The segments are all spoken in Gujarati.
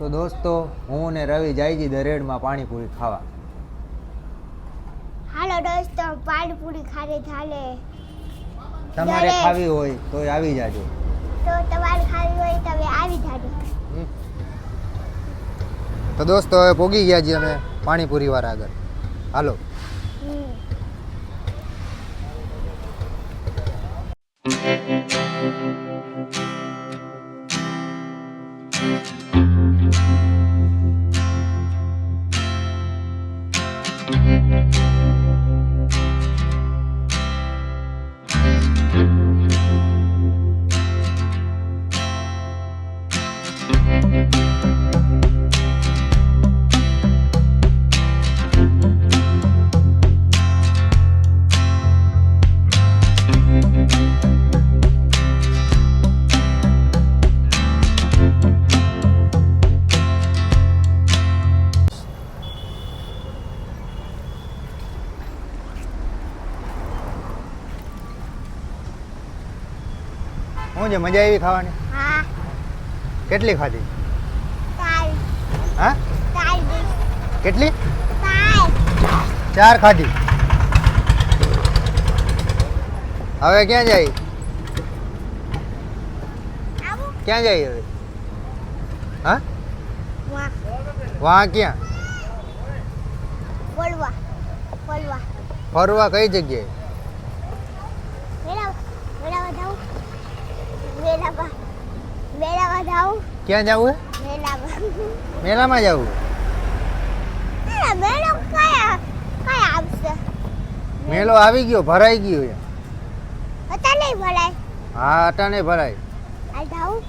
તો દોસ્તો હું ને રવિ જાયજી દરેડમાં પાણીપુરી ખાવા. હાલો દોસ્તો પાણીપુરી ખારે ચાલે. તમારે ખાવી હોય તો આવી જાજો. તો તમારે ખાવી હોય તમે આવી જાજો. તો દોસ્તો હવે પોગી ગયા છીએ અમે પાણીપુરી વાળા આગળ. હાલો. હમ. હું છે મજા આવી ખાવાની? હા. કેટલી ખાધી? હા? કેટલી? ચાર ખાધી. હવે ક્યાં જાય? ક્યાં જાય હવે? હા? વાહ. વાં ક્યાં? ફરવા કઈ જગ્યાએ? જાઉં. ક્યાં જવું મેળામાં મેળામાં જવું? મેળા મેળો કયા? કયા આવશે? મેળો આવી ગયો ભરાઈ ગયો છે. હતા નહીં ભરાય. હા અટાણે ભરાય. આ જાઉં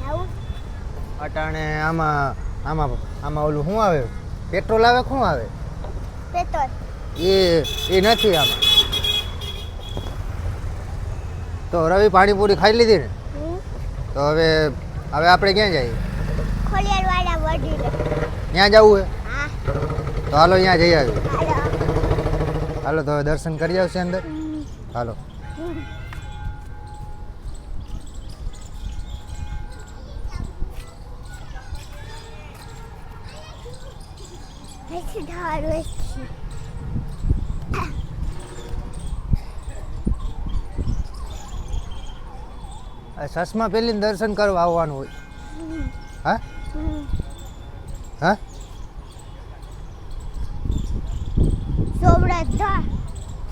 જાઉં. અટાણે આમાં આમાં આમાં ઓલું શું આવે? પેટ્રોલ આવે શું આવે? પેટ્રોલ. એ એ નથી આમાં. તો રવિ પાણીપુરી ખાઈ લીધી ને? તો હવે હવે આપણે ક્યાં જઈએ? ત્યાં જવું હે? તો હાલો ત્યાં જઈ આવ્યું. હાલો. તો હવે દર્શન કરી આવશે અંદર. હાલો. Welche Tag સસમા પેલી દર્શન કરવા આવવાનું હોય. હા? હા? સોમનાથ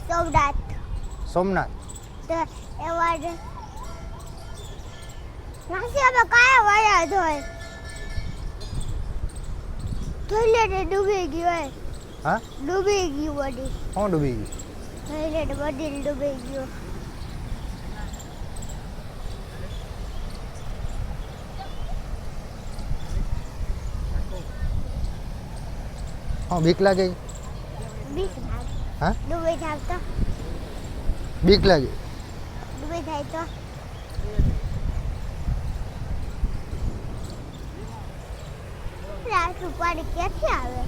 સોમનાથ. સોમનાથ? એવા નાસિયામાં કાયા વાયા હોય. ટોયલેટ ડૂબી ગયું હોય. હા? ડૂબી ગયું બધી. કોણ ડૂબી ગયું? ટોયલેટ બધી ડૂબી ગયું. હા બીક લાગે? બીક લાગે. હા ડૂબે જાય તો? બીક લાગે. ડૂબે જાય તો? આટલું પાણી ક્યાંથી આવે?